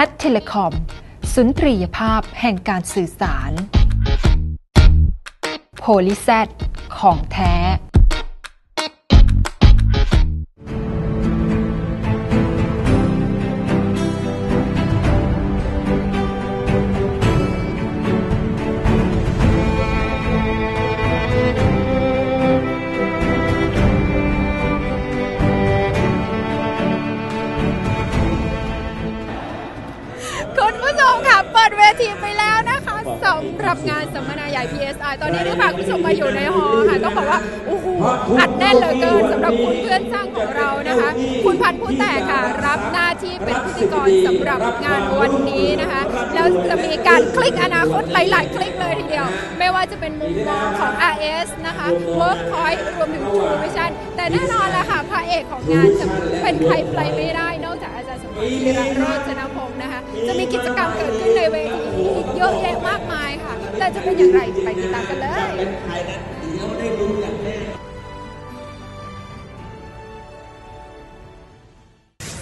Cat Telecom สุนทรียภาพแห่งการสื่อสารโพลิแซดของแท้ ใหญ่ PSI ตอนนี้นะคะคุณผู้ชมมาอยู่ในฮอล์ค่ะต้องบอกว่าโอ้โหอัดแน่นเหลือเกินสำหรับคุณเพื่อนสร้างของเรานะคะ คุณพันธ์ผู้แต่ค่ะ รับหน้าที่เป็นพิธีกรสำหรับงานวันนี้นะคะ แล้วจะมีการคลิกอนาคตหลาย ๆ คลิกเลยทีเดียว ไม่ว่าจะเป็นมุมมองของ RS นะคะ Workpoint รวมถึง True Vision แต่แน่นอนละค่ะพระเอกของงานจะเป็นใครไปไม่ได้นอกจากอาจารย์สมบัติธีระโรจนพงศ์นะคะ จะมีกิจกรรมเกิดขึ้นในเวทีอีกเยอะแยะมากมายค่ะ แต่จะเป็นอย่างไรไปติดตามกันเลย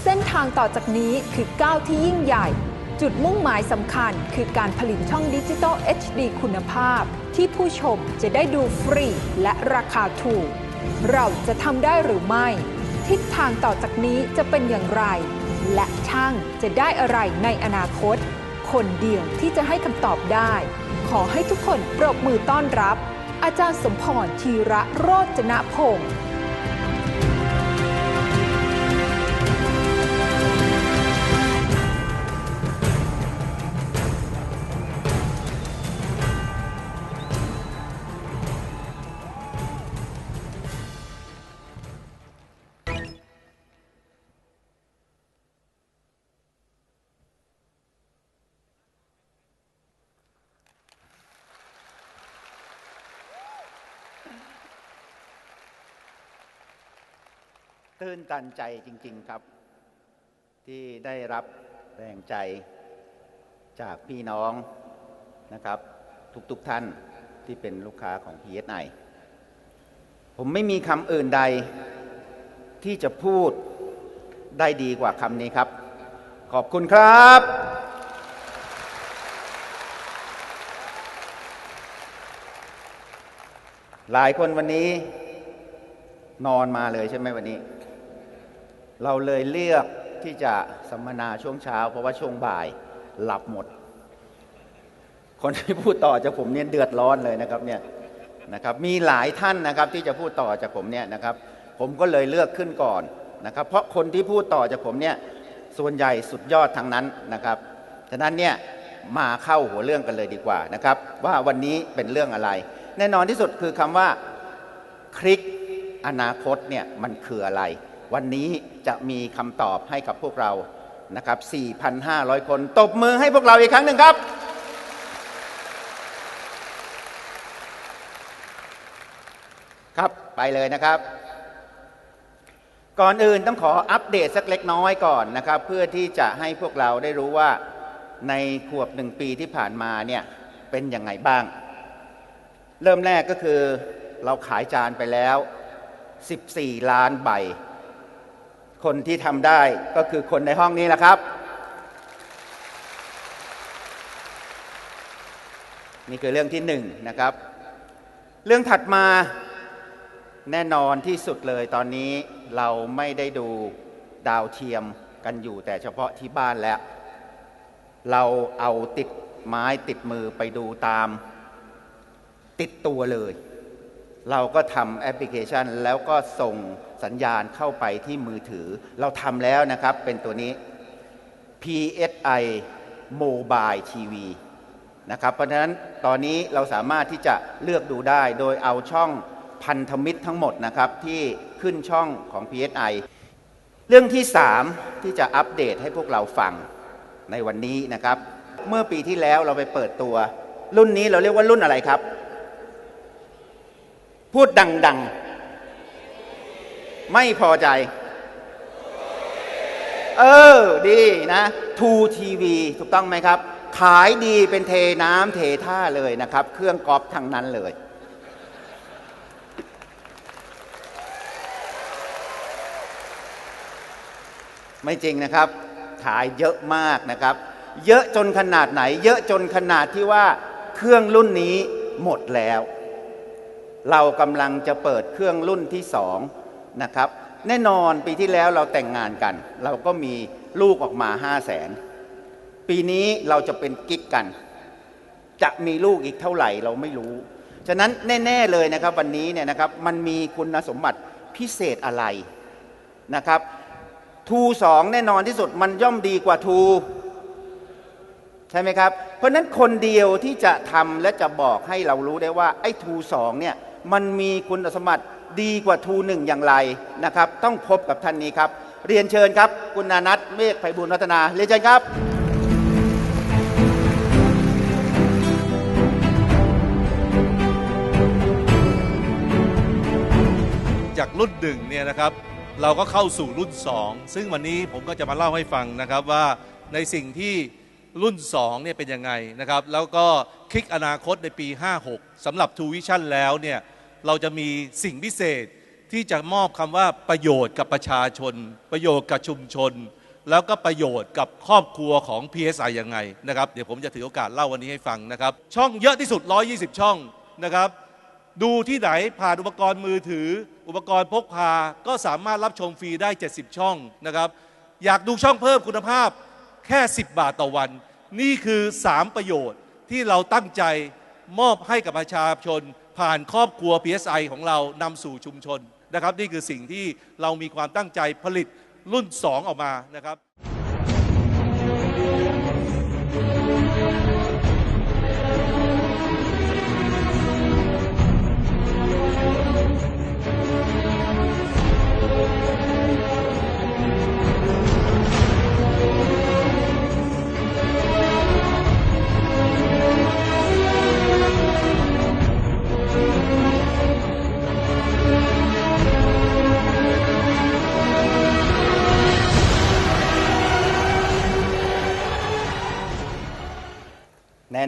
เส้นทางต่อจากนี้คือก้าวที่ยิ่งใหญ่ จุดมุ่งหมายสำคัญคือการผลิตช่องดิจิตอล HD คุณภาพ ที่ผู้ชมจะได้ดูฟรีและราคาถูก เราจะทำได้หรือไม่ ทิศทางต่อจากนี้จะเป็นอย่างไร และช่างจะได้อะไรในอนาคต คนเดียวที่จะให้คำตอบได้ ขอให้ทุกคนปรบมือต้อนรับ อาจารย์สมพรธีระโรจนพงศ์ ตื้นตันใจจริง ๆครับ ที่ได้รับแรงใจจากพี่น้องนะครับ ทุกๆทท่านที่เป็นลูกค้าของ PSI ผมไม่มีคำอื่นใดที่จะพูดได้ดีกว่าคำนี้ครับ ขอบคุณครับ หลายคนวันนี้นอนมาเลยใช่ไหมวันนี้ เราเลยเลือกที่จะสัมมนาช่วงเช้า เพราะว่าช่วงบ่ายหลับหมด คนที่พูดต่อจากผมเนี่ยเดือดร้อนเลยนะครับเนี่ยนะครับมีหลายท่านนะครับที่จะพูดต่อจากผมเนี่ยนะครับ ผมก็เลยเลือกขึ้นก่อนนะครับ เพราะคนที่พูดต่อจากผมเนี่ยส่วนใหญ่สุดยอดทั้งนั้นนะครับฉะนั้นเนี่ยมาเข้าหัวเรื่องกันเลยดีกว่านะครับ ว่าวันนี้เป็นเรื่องอะไร แน่นอนที่สุดคือคำว่าคลิกอนาคตเนี่ยมันคืออะไร วันนี้จะมีคำตอบให้กับพวกเรานะครับ 4,500 คนตบมือให้พวกเราอีกครั้งหนึ่งครับ ครับไปเลยนะครับ ก่อนอื่นต้องขออัปเดตสักเล็กน้อยก่อนนะครับ เพื่อที่จะให้พวกเราได้รู้ว่าในขวบหนึ่งปีที่ผ่านมาเนี่ยเป็นยังไงบ้าง เริ่มแรกก็คือเราขายจานไปแล้ว 14 ล้านใบ คนที่ทำได้ก็คือคนในห้องนี้แหละครับ นี่คือเรื่องที่หนึ่งนะครับ เรื่องถัดมาแน่นอนที่สุดเลยตอนนี้เราไม่ได้ดูดาวเทียมกันอยู่แต่เฉพาะที่บ้านแล้ว เราเอาติดไม้ติดมือไปดูตามติดตัวเลย เราก็ทำแอปพลิเคชันแล้วก็ส่ง สัญญาณเข้าไปที่มือถือ เราทำแล้วนะครับเป็นตัวนี้ PSI Mobile TV นะครับเพราะฉะนั้นตอนนี้เราสามารถที่จะเลือกดูได้โดยเอาช่องพันธมิตรทั้งหมดนะครับที่ขึ้นช่องของ PSI เรื่องที่ 3 ที่จะอัปเดตให้พวกเราฟังในวันนี้นะครับ เมื่อปีที่แล้วเราไปเปิดตัว รุ่นนี้เราเรียกว่ารุ่นอะไรครับ พูดดังๆ ไม่พอใจ เออ ดีนะ2 TV ถูกต้องไหมครับ ขายดีเป็นเทน้ำเทท่าเลยนะครับ เครื่องกอล์ฟทั้งนั้นเลยไม่จริงนะครับ ขายเยอะมากนะครับ เยอะจนขนาดไหน เยอะจนขนาดที่ว่าเครื่องรุ่นนี้หมดแล้ว เรากำลังจะเปิดเครื่องรุ่นที่สอง นะครับ แน่นอนปีที่แล้วเราแต่งงานกัน เราก็มีลูกออกมา5 0 0แสนปีนี้เราจะเป็นกิ๊กกัน จะมีลูกอีกเท่าไหร่เราไม่รู้ ฉะนั้นแน่ ๆเลยนะครับวันนี้เนี่ยนะครับมันมีคุณสมบัติพิเศษอะไรนะครับทูสองแน่นอนที่สุดมันย่อมดีกว่าทูใช่ไหมครับ เพราะฉะนั้นคนเดียวที่จะทำและจะบอกให้เรารู้ได้ว่า ไอ้ทูสองเนี่ยมันมีคุณสมบัติ ดีกว่าทูหนึ่งอย่างไรนะครับ ต้องพบกับท่านนี้ครับ เรียนเชิญครับ คุณนานัทเมฆไพบุญรัตนา เรียนเชิญครับ จากรุ่นหนึ่งเนี่ยนะครับ เราก็เข้าสู่รุ่น 2 ซึ่งวันนี้ผมก็จะมาเล่าให้ฟังนะครับว่าในสิ่งที่รุ่น2เนี่ยเป็นยังไงนะครับ แล้วก็คลิกอนาคตในปี 56สำหรับ True Vision แล้วเนี่ย เราจะมีสิ่งพิเศษที่จะมอบคำว่าประโยชน์กับประชาชน ประโยชน์กับชุมชน แล้วก็ประโยชน์กับครอบครัวของ PSI ยังไงนะครับเดี๋ยวผมจะถือโอกาสเล่าวันนี้ให้ฟังนะครับ ช่องเยอะที่สุด 120 ช่องนะครับ ดูที่ไหนผ่านอุปกรณ์มือถือ อุปกรณ์พกพาก็สามารถรับชมฟรีได้ 70 ช่องนะครับ อยากดูช่องเพิ่มคุณภาพแค่ 10 บาทต่อวัน นี่คือ 3 ประโยชน์ที่เราตั้งใจมอบให้กับประชาชน ผ่านครอบครัว PSI ของเรานำสู่ชุมชนนะครับ นี่คือสิ่งที่เรามีความตั้งใจผลิตรุ่น 2 ออกมานะครับ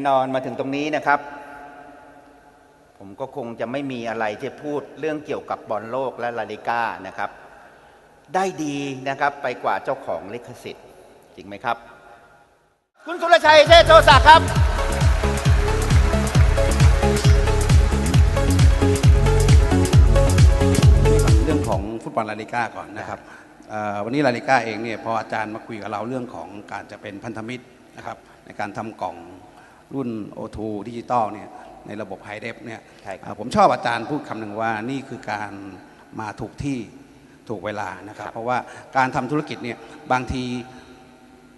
นอนมาถึงตรงนี้นะครับ ผมก็คงจะไม่มีอะไรที่พูดเรื่องเกี่ยวกับบอลโลกและลาลิก้านะครับ ได้ดีนะครับไปกว่าเจ้าของลิขสิทธิ์ จริงไหมครับ คุณสุรชัยเชษโชติศักดิ์ครับเรื่องของฟุตบอลลาลิก้าก่อนนะครับวันนี้ลาลิก้าเองเนี่ยพออาจารย์มาคุยกับเราเรื่องของการจะเป็นพันธมิตรนะครับในการทำกล่อง รุ่น O2 ดิจิตอลเนี่ยในระบบไฮเดฟเนี่ยใช่ครับเอ่อผมชอบอาจารย์พูดคำหนึ่งว่านี่คือการมาถูกที่ถูกเวลานะครับ เพราะว่าการทำธุรกิจเนี่ยบางที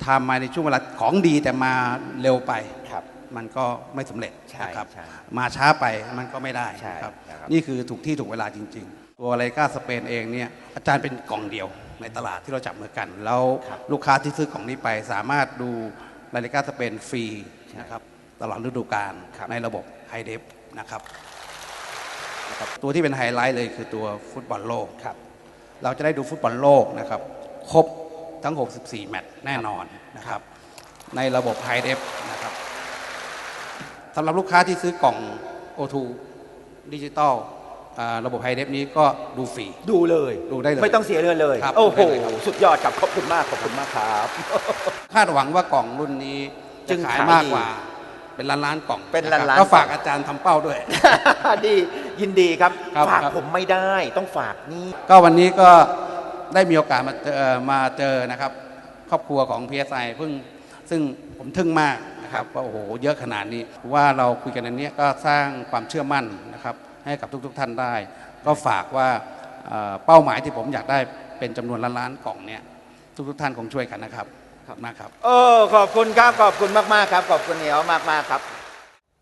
ทำมาในช่วงเวลาของดีแต่มาเร็วไปครับมันก็ไม่สำเร็จใช่นะครับใช่มาช้าไปมันก็ไม่ได้ใช่นะครับนะครับนี่คือถูกที่ถูกเวลาจริง ๆ ตัวไรก้าสเปนเองเนี่ยอาจารย์เป็นกล่องเดียวในตลาดที่เราจับมือกัน แล้วลูกค้าที่ซื้อกล่องนี้ไปสามารถดูลาลิก้าสเปนฟรีนะครับ ตลอดฤดูกาลครับในระบบไฮเดฟนะครับนะครับตัวที่เป็นไฮไลท์เลยคือตัวฟุตบอลโลกครับเราจะได้ดูฟุตบอลโลกนะครับครบทั้ง 64 แมตช์แน่นอนนะครับในระบบไฮเดฟนะครับสำหรับลูกค้าที่ซื้อกล่อง O2 ดิจิตอลอ่าระบบไฮเดฟนี้ก็ดูฟรีดูเลย ดูได้เลย ไม่ต้องเสียเงินเลยครับโอ้โหได้เลยครับสุดยอดครับ ขอบคุณมาก ขอบคุณมากครับ คาดหวังว่ากล่องรุ่นนี้จึจะงขายขายมากดีกว่า เป็นล้านล้านๆกล่องเป็นล้านๆะครับก็ฝากอาจารย์ทำเป้าด้วย ดียินดีครับครับฝากครับผมไม่ได้ต้องฝากนี่ก็วันนี้ก็ได้มีโอกาสมาเจอมาเจอนะครับ ครอบครัวของ PSI เพิ่งซึ่งผมทึ่งมากนะครับว่าโอ้โหเยอะขนาดนี้ว่าเราคุยกันอันเนี้ยก็สร้างความเชื่อมั่นนะครับ ให้กับทุกๆท่านได้ ก็ฝากว่าเอ่อเป้าหมายที่ผมอยากได้เป็นจำนวนล้านๆกล่องเนี่ยทุกๆท่านคงช่วยกันนะครับ ครับมากครับโอ้ขอบคุณครับขอบคุณมากๆครับ ขอบคุณเหนียวมากๆครับ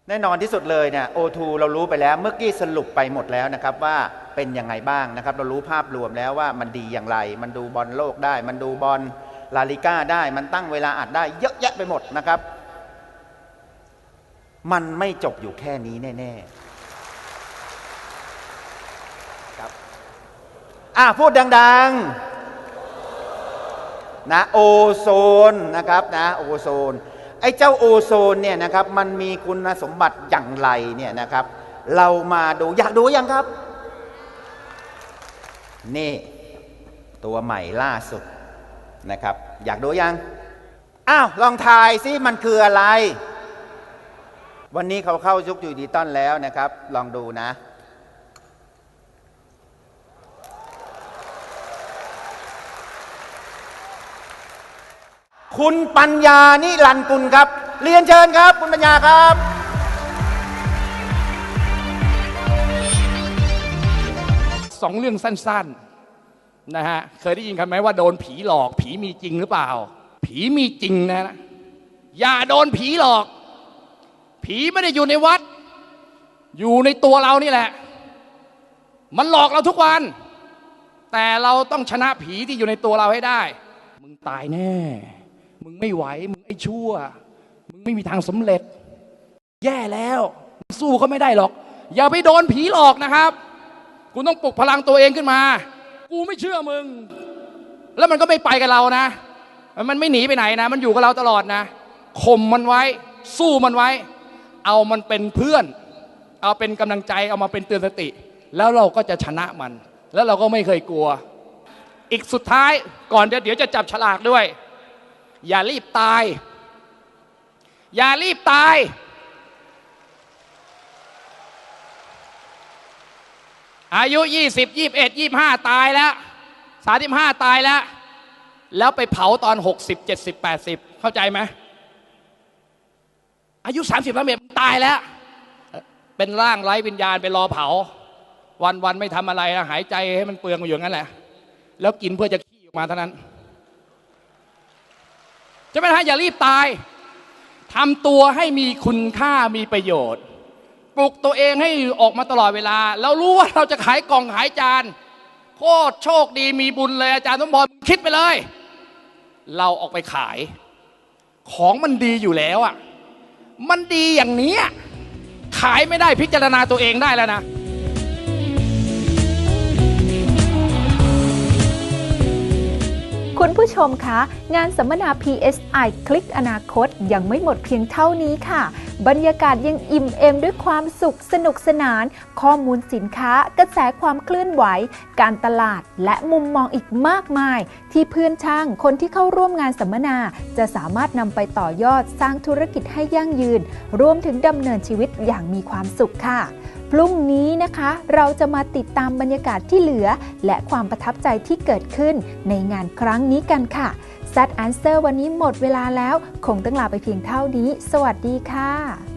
แน่นอนที่สุดเลยเนี่ยโอทูเรารู้ไปแล้วเมื่อกี้สรุปไปหมดแล้วนะครับว่าเป็นยังไงบ้างนะครับ เรารู้ภาพรวมแล้วว่ามันดีอย่างไร มันดูบอลโลกได้ มันดูบอลลาลิก้าได้ มันตั้งเวลาอัดได้ เยอะแยะไปหมดนะครับ มันไม่จบอยู่แค่นี้แน่ๆครับอะพูดดัง ๆ นะโอโซนนะครับนะโอโซนไอ้เจ้าโอโซนเนี่ยนะครับมันมีคุณสมบัติอย่างไรเนี่ยนะครับ เรามาดูอยากดูยังครับ นี่ตัวใหม่ล่าสุดนะครับ อยากดูยังอ้าวลองทายซิมันคืออะไร วันนี้เขาเข้ายุคดิจิตอลแล้วนะครับ ลองดูนะ คุณปัญญานิรันกุลครับ เรียนเชิญครับ คุณปัญญาครับ สองเรื่องสั้นๆนะฮะเคยได้ยินคำไหมว่าโดนผีหลอก ผีมีจริงหรือเปล่า ผีมีจริงนะ อย่าโดนผีหลอก ผีไม่ได้อยู่ในวัด อยู่ในตัวเรานี่แหละ มันหลอกเราทุกวัน แต่เราต้องชนะผีที่อยู่ในตัวเราให้ได้ มึงตายแน่ มึงไม่ไหว มึงไอ้ชั่ว มึงไม่มีทางสำเร็จ แย่แล้วสู้เขาไม่ได้หรอก อย่าไปโดนผีหลอกนะครับคุณต้องปลุกพลังตัวเองขึ้นมา กูไม่เชื่อมึง แล้วมันก็ไม่ไปกับเรานะ มันไม่หนีไปไหนนะ มันอยู่กับเราตลอดนะข่มมันไว้ สู้มันไว้ เอามันเป็นเพื่อน เอาเป็นกำลังใจ เอามาเป็นเตือนสติ แล้วเราก็จะชนะมัน แล้วเราก็ไม่เคยกลัว อีกสุดท้ายก่อนเดี๋ยวจะจับฉลากด้วย อย่ารีบตาย อย่ารีบตาย อายุ 20 21 25 ตายแล้ว 35 ตายแล้ว แล้วไปเผาตอน 60 70 80 เข้าใจไหมอายุ 30 31ตายแล้ว เป็นร่างไร้วิญญาณไปรอเผา วันวันไม่ทำอะไรนะหายใจให้มันเปลืองอยู่อย่างนั้นแหละ แล้วกินเพื่อจะขี้ออกมาเท่านั้น จะไม่ทอย่ารีบตายทำตัวให้มีคุณค่ามีประโยชน์ ปลุกตัวเองให้ออกมาตลอดเวลาแล้วรู้ว่าเราจะขายกล่องขายจานโคตรโชคดีมีบุญเลยอาจารย์สมพรคิดไปเลย เราออกไปขาย ของมันดีอยู่แล้วอะมันดีอย่างนี้ขายไม่ได้พิจารณาตัวเองได้แล้วนะ ผู้ชมคะงานสัมมนา PSI คลิกอนาคตยังไม่หมดเพียงเท่านี้ค่ะ บรรยากาศยังอิ่มเอมด้วยความสุขสนุกสนาน ข้อมูลสินค้า กระแสความเคลื่อนไหว การตลาดและมุมมองอีกมากมาย ที่เพื่อนช่างคนที่เข้าร่วมงานสัมมนา จะสามารถนำไปต่อยอดสร้างธุรกิจให้ยั่งยืน รวมถึงดำเนินชีวิตอย่างมีความสุขค่ะ พรุ่งนี้นะคะ เราจะมาติดตามบรรยากาศที่เหลือ และความประทับใจที่เกิดขึ้นในงานครั้งนี้กันค่ะ s ซ t Answer วันนี้หมดเวลาแล้ว คงต้องลาไปเพียงเท่านี้ สวัสดีค่ะ